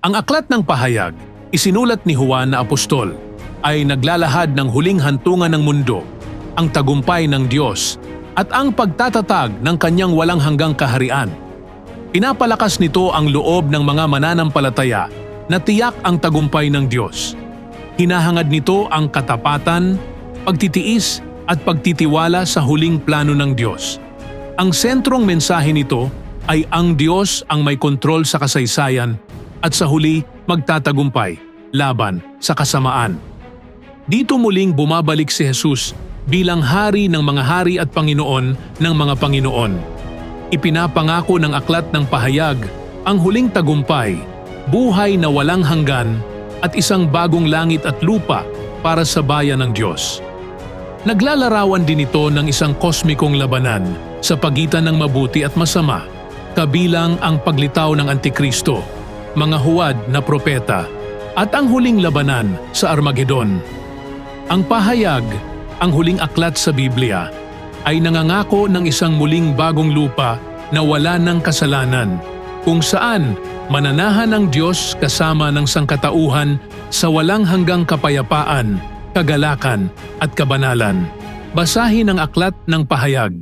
Ang aklat ng pahayag, isinulat ni Juan na apostol, ay naglalahad ng huling hantungan ng mundo, ang tagumpay ng Diyos, at ang pagtatatag ng kanyang walang hanggang kaharian. Pinapalakas nito ang loob ng mga mananampalataya na tiyak ang tagumpay ng Diyos. Hinahangad nito ang katapatan, pagtitiis at pagtitiwala sa huling plano ng Diyos. Ang sentrong mensahe nito ay ang Diyos ang may kontrol sa kasaysayan at sa huli magtatagumpay laban sa kasamaan. Dito muling bumabalik si Jesus bilang hari ng mga hari at Panginoon ng mga Panginoon. Ipinapangako ng aklat ng pahayag ang huling tagumpay, buhay na walang hanggan at isang bagong langit at lupa para sa bayan ng Diyos. Naglalarawan din ito ng isang kosmikong labanan sa pagitan ng mabuti at masama, kabilang ang paglitaw ng Antikristo, mga huwad na propeta, at ang huling labanan sa Armageddon. Ang pahayag, ang huling aklat sa Biblia, ay nangangako ng isang muling bagong lupa na wala ng kasalanan, kung saan mananahan ang Diyos kasama ng sangkatauhan sa walang hanggang kapayapaan, kagalakan at kabanalan. Basahin ang aklat ng pahayag.